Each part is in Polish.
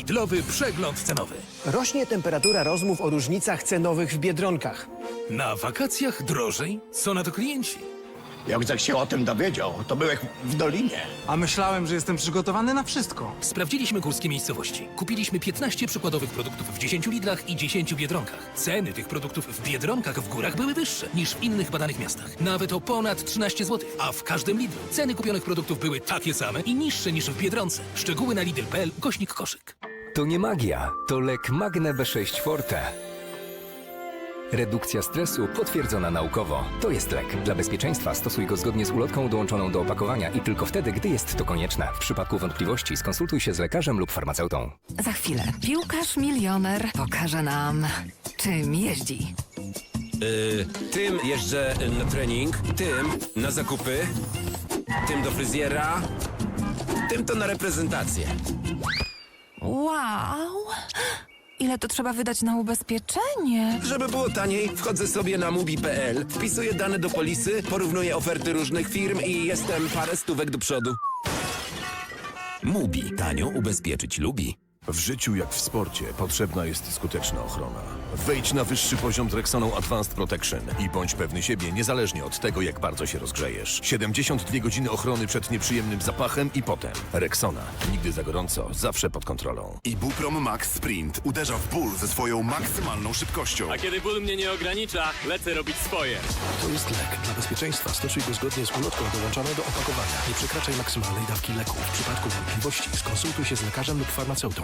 Lidlowy przegląd cenowy. Rośnie temperatura rozmów o różnicach cenowych w Biedronkach. Na wakacjach drożej? Co na to klienci? Jak się o tym dowiedział, to byłek w Dolinie. A myślałem, że jestem przygotowany na wszystko. Sprawdziliśmy górskie miejscowości. Kupiliśmy 15 przykładowych produktów w 10 Lidlach i 10 Biedronkach. Ceny tych produktów w Biedronkach w górach były wyższe niż w innych badanych miastach. Nawet o ponad 13 zł. A w każdym Lidlu ceny kupionych produktów były takie same i niższe niż w Biedronce. Szczegóły na lidl.pl, kośnik koszyk. To nie magia, to lek Magne B6 Forte. Redukcja stresu potwierdzona naukowo. To jest lek. Dla bezpieczeństwa stosuj go zgodnie z ulotką dołączoną do opakowania i tylko wtedy, gdy jest to konieczne. W przypadku wątpliwości skonsultuj się z lekarzem lub farmaceutą. Za chwilę piłkarz milioner pokaże nam, czym jeździ. Tym jeżdżę na trening, tym na zakupy, tym do fryzjera, tym to na reprezentację. Wow! Ile to trzeba wydać na ubezpieczenie? Żeby było taniej, wchodzę sobie na mubi.pl, wpisuję dane do polisy, porównuję oferty różnych firm i jestem parę stówek do przodu. Mubi. Tanio ubezpieczyć lubi. W życiu jak w sporcie potrzebna jest skuteczna ochrona. Wejdź na wyższy poziom z Rexoną Advanced Protection i bądź pewny siebie niezależnie od tego, jak bardzo się rozgrzejesz. 72 godziny ochrony przed nieprzyjemnym zapachem i potem. Rexona. Nigdy za gorąco, zawsze pod kontrolą. Ibuprom Max Sprint uderza w ból ze swoją maksymalną szybkością. A kiedy ból mnie nie ogranicza, lecę robić swoje. To jest lek. Dla bezpieczeństwa stosuj go zgodnie z ulotką dołączoną do opakowania. Nie przekraczaj maksymalnej dawki leku. W przypadku wątpliwości skonsultuj się z lekarzem lub farmaceutą.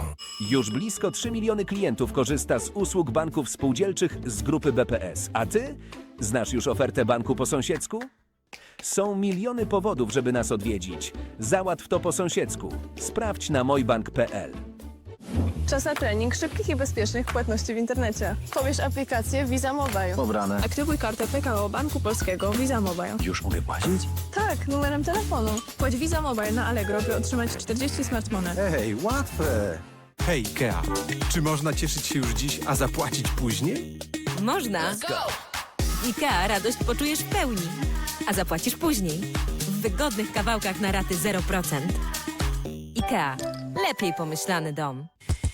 Już blisko 3 miliony klientów korzysta z usług banków spółdzielczych z grupy BPS. A ty? Znasz już ofertę banku po sąsiedzku? Są miliony powodów, żeby nas odwiedzić. Załatw to po sąsiedzku. Sprawdź na mojbank.pl. Czas na trening szybkich i bezpiecznych płatności w internecie. Pobierz aplikację Visa Mobile. Pobrane. Aktywuj kartę PKO Banku Polskiego Visa Mobile. Już mogę płacić? Tak, numerem telefonu. Płać Visa Mobile na Allegro, by otrzymać 40 smart monet. Ej, łatwe! Hej, Ikea, czy można cieszyć się już dziś, a zapłacić później? Można. IKEA radość poczujesz w pełni, a zapłacisz później. W wygodnych kawałkach na raty 0%. IKEA. Lepiej pomyślany dom.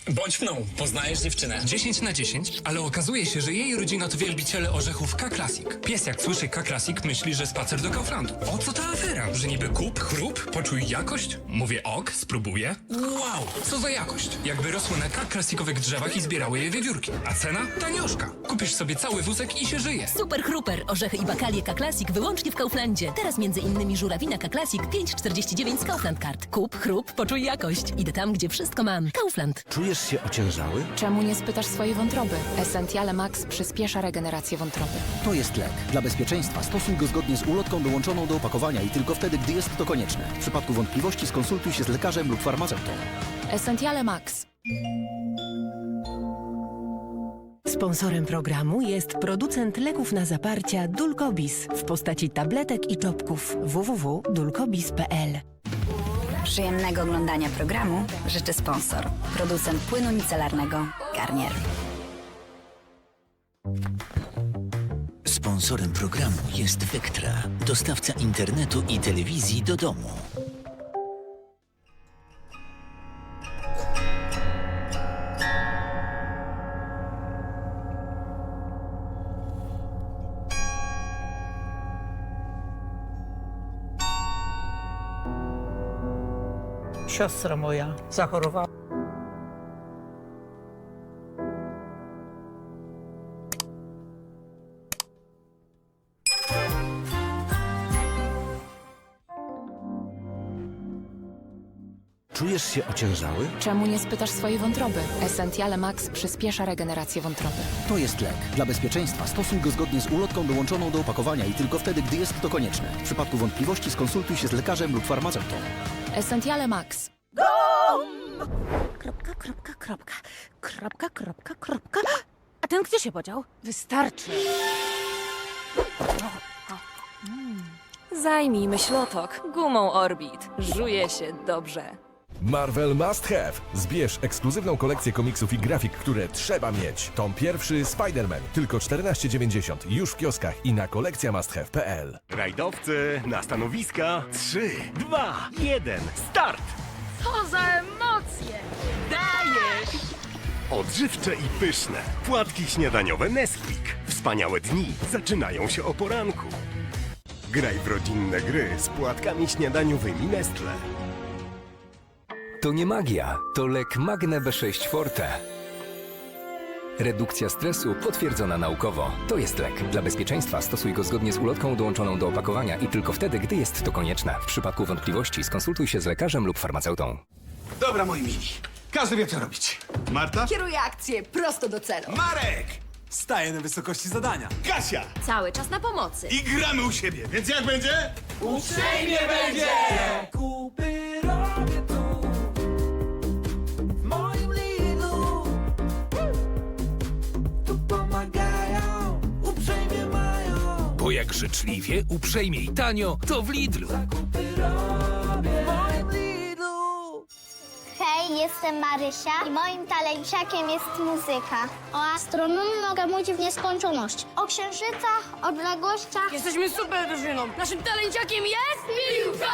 Bądź mną, poznajesz dziewczynę. 10 na 10, ale okazuje się, że jej rodzina to wielbiciele orzechów K-Classic. Pies jak słyszy K-Classic myśli, że spacer do Kauflandu. O co ta afera? Że niby kup, chrup, poczuj jakość? Mówię ok, spróbuję. Wow, co za jakość? Jakby rosły na K-Classicowych drzewach i zbierały je wiewiórki. A cena? Tanioszka. Kupisz sobie cały wózek i się żyje. Super Kruper, orzechy i bakalie K-Classic wyłącznie w Kauflandzie. Teraz między innymi żurawina K-Classic 5,49 z Kaufland Card. Kup, chrup, poczuj jakość. Idę tam, gdzie wszystko mam. Kaufland. Czujesz się ociężały? Czemu nie spytasz swojej wątroby? Essentiale Max przyspiesza regenerację wątroby. To jest lek. Dla bezpieczeństwa stosuj go zgodnie z ulotką dołączoną do opakowania i tylko wtedy, gdy jest to konieczne. W przypadku wątpliwości skonsultuj się z lekarzem lub farmaceutą. Essentiale Max. Sponsorem programu jest producent leków na zaparcia Dulcobis w postaci tabletek i czopków www.dulcobis.pl. Przyjemnego oglądania programu życzy sponsor. Producent płynu micelarnego Garnier. Sponsorem programu jest Vectra, dostawca internetu i telewizji do domu. Siostra moja zachorowała. Czujesz się ociężały? Czemu nie spytasz swojej wątroby? Essentiale Max przyspiesza regenerację wątroby. To jest lek. Dla bezpieczeństwa stosuj go zgodnie z ulotką dołączoną do opakowania i tylko wtedy, gdy jest to konieczne. W przypadku wątpliwości skonsultuj się z lekarzem lub farmaceutą. Essentiale Max. Kropka, kropka, kropka. Kropka, kropka, kropka. A ten gdzie się podział? Wystarczy. Zajmijmy ślotok gumą Orbit. Żuje się dobrze. Marvel Must Have. Zbierz ekskluzywną kolekcję komiksów i grafik, które trzeba mieć. Tom pierwszy Spider-Man. Tylko 14,90. Już w kioskach i na kolekcjamusthave.pl. Rajdowcy na stanowiska. 3, 2, 1, start! Co za emocje! Daję! Odżywcze i pyszne. Płatki śniadaniowe Nesquik. Wspaniałe dni zaczynają się o poranku. Graj w rodzinne gry z płatkami śniadaniowymi Nestle. To nie magia, to lek Magne B6 Forte. Redukcja stresu potwierdzona naukowo. To jest lek. Dla bezpieczeństwa stosuj go zgodnie z ulotką dołączoną do opakowania i tylko wtedy, gdy jest to konieczne. W przypadku wątpliwości skonsultuj się z lekarzem lub farmaceutą. Dobra, moi mili. Każdy wie, co robić. Marta? Kieruję akcję prosto do celu. Marek! Staję na wysokości zadania. Kasia! Cały czas na pomocy. I gramy u siebie, więc jak będzie? Uprzejmie będzie! Kupy robię tu, w moim Lidlu. Tu pomagają, uprzejmie mają. Bo jak życzliwie, uprzejmie i tanio, to w Lidlu. Zakupy robię jestem Marysia i moim talenciakiem jest muzyka. O astronomii mogę mówić w nieskończoność. O księżycach, odległościach. Jesteśmy super drużyną. Naszym talenciakiem jest... Piłka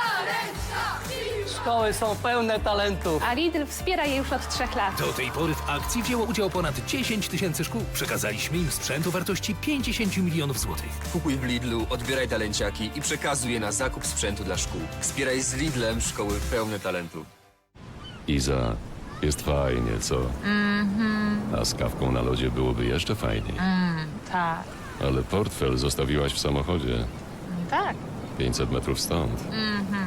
Szkoły są pełne talentu. A Lidl wspiera je już od trzech lat. Do tej pory w akcji wzięło udział ponad 10 tysięcy szkół. Przekazaliśmy im sprzęt o wartości 50 milionów złotych. Kupuj w Lidlu, odbieraj talenciaki i przekazuj je na zakup sprzętu dla szkół. Wspieraj z Lidlem szkoły pełne talentu. Iza, jest fajnie, co? Mhm. A z kawką na lodzie byłoby jeszcze fajniej. Mm, tak. Ale portfel zostawiłaś w samochodzie. Tak. 500 metrów stąd. Mhm.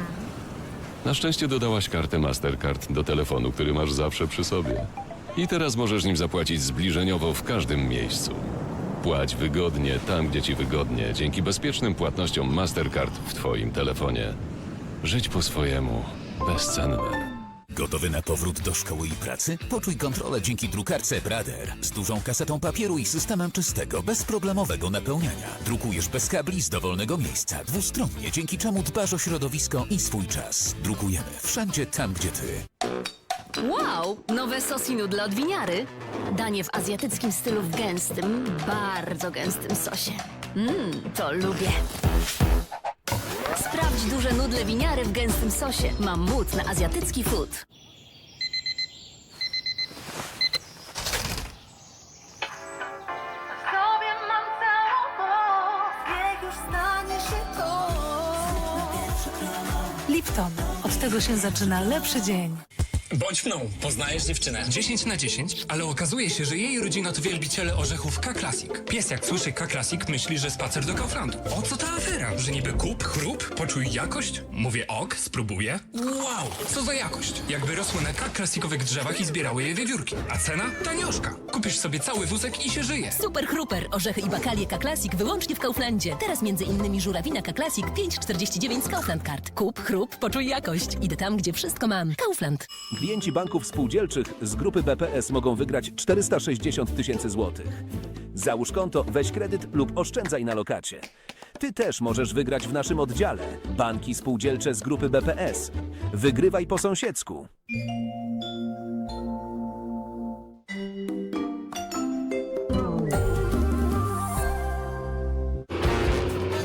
Na szczęście dodałaś kartę Mastercard do telefonu, który masz zawsze przy sobie. I teraz możesz nim zapłacić zbliżeniowo w każdym miejscu. Płać wygodnie tam, gdzie ci wygodnie, dzięki bezpiecznym płatnościom Mastercard w twoim telefonie. Żyć po swojemu. Bezcenne. Gotowy na powrót do szkoły i pracy? Poczuj kontrolę dzięki drukarce Brother z dużą kasetą papieru i systemem czystego, bezproblemowego napełniania. Drukujesz bez kabli z dowolnego miejsca, dwustronnie, dzięki czemu dbasz o środowisko i swój czas. Drukujemy wszędzie tam, gdzie ty. Wow! Nowe sosi nudle od winiary. Danie w azjatyckim stylu w gęstym, bardzo gęstym sosie. Mmm, to lubię. Sprawdź duże nudle winiary w gęstym sosie. Mam mód na azjatycki food. Sobie mam całą moc, niech już stanie się to. Lipton. Od tego się zaczyna lepszy dzień. Bądź mną, poznajesz dziewczynę. 10 na 10, ale okazuje się, że jej rodzina to wielbiciele orzechów K-Classic. Pies jak słyszy K-Classic myśli, że spacer do Kauflandu. O co ta afera? Że niby kup, chrup, poczuj jakość? Mówię ok, spróbuję. Wow, co za jakość? Jakby rosły na K-Classicowych drzewach i zbierały je wiewiórki. A cena? Tanioszka. Kupisz sobie cały wózek i się żyje. Super Hruper, orzechy i bakalie K-Classic wyłącznie w Kauflandzie. Teraz między innymi żurawina K-Classic 5,49 z Kaufland Card. Kup, chrup, poczuj jakość. Idę tam, gdzie wszystko mam. Kaufland. Klienci banków spółdzielczych z grupy BPS mogą wygrać 460 tysięcy złotych. Załóż konto, weź kredyt lub oszczędzaj na lokacie. Ty też możesz wygrać w naszym oddziale. Banki spółdzielcze z grupy BPS. Wygrywaj po sąsiedzku.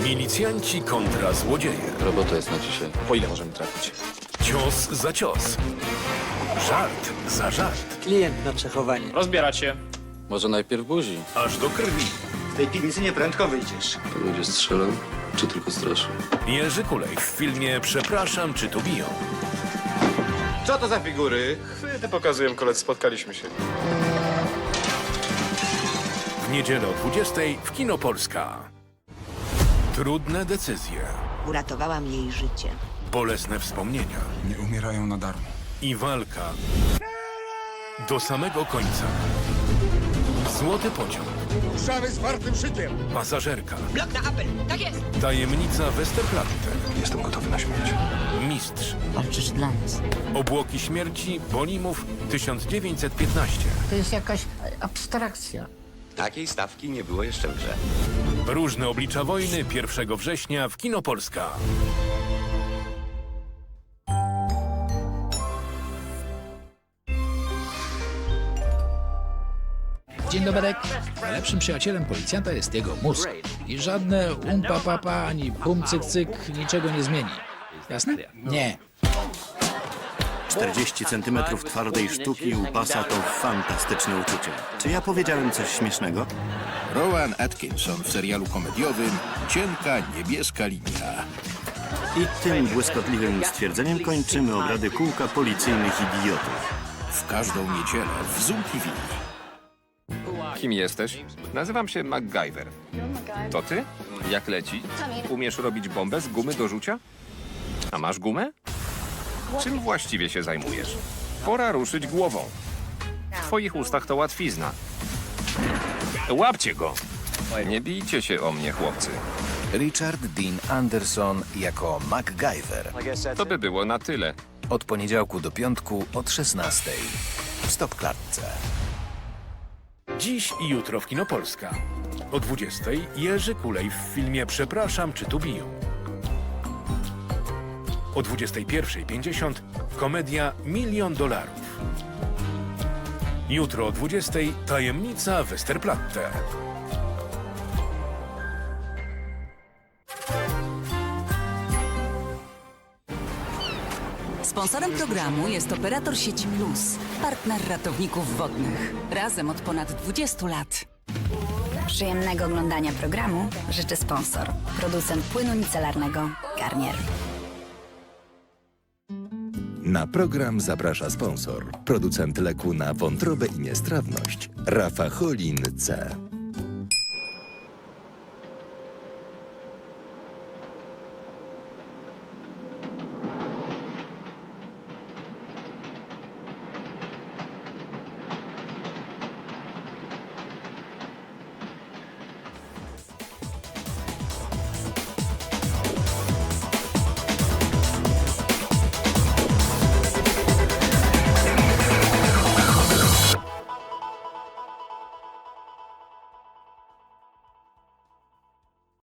Milicjanci kontra złodzieje. Robota jest na dzisiaj. Po ile możemy trafić? Cios za cios. Żart za żart. Klient na przechowanie. Rozbierać się. Może najpierw buzi. Aż do krwi. Z tej piwnicy nieprędko wyjdziesz. To ludzie strzelą, czy tylko straszą? Jerzy Kulej w filmie Przepraszam, czy tu biją? Co to za figury? Chwyty pokazuję, koledzy, spotkaliśmy się. W niedzielę o 20 w Kino Polska. Trudne decyzje, Uratowałam jej życie. bolesne wspomnienia Nie umierają na darmo. I walka do samego końca. Złoty pociąg, Ruszamy z wartym szykiem. pasażerka, Blok na apel. Tak jest. tajemnica Westerplatte, Jestem gotowy na śmierć. mistrz, Walczysz dla nas. obłoki śmierci, Bolimów 1915. To jest jakaś abstrakcja. Takiej stawki nie było jeszcze w grze. Różne oblicza wojny 1 września w Kino Polska. Dzień dobry. Najlepszym przyjacielem policjanta jest jego mózg. I żadne umpa papa ani pum cyk cyk niczego nie zmieni. Jasne? Nie. 40 centymetrów twardej sztuki u pasa to fantastyczne uczucie. Czy ja powiedziałem coś śmiesznego? Rowan Atkinson w serialu komediowym Cienka niebieska linia. I tym błyskotliwym stwierdzeniem kończymy obrady kółka policyjnych idiotów. W każdą niedzielę w Zoom TV. Kim jesteś? Nazywam się MacGyver. To ty? Jak leci? Umiesz robić bombę z gumy do rzucia? A masz gumę? Czym właściwie się zajmujesz? Pora ruszyć głową. W twoich ustach to łatwizna. Łapcie go! Nie bijcie się o mnie, chłopcy. Richard Dean Anderson jako MacGyver. To by było na tyle. Od poniedziałku do piątku od 16. W Stop Klatce. Dziś i jutro w Kinopolska. O 20 Jerzy Kulej w filmie Przepraszam, czy tu biją. O 21.50 komedia Milion dolarów. Jutro o 20 Tajemnica Westerplatte. Sponsorem programu jest operator sieci Plus, partner ratowników wodnych. Razem od ponad 20 lat. Przyjemnego oglądania programu życzy sponsor, producent płynu micelarnego Garnier. Na program zaprasza sponsor, producent leku na wątrobę i niestrawność, Rafa Cholin C.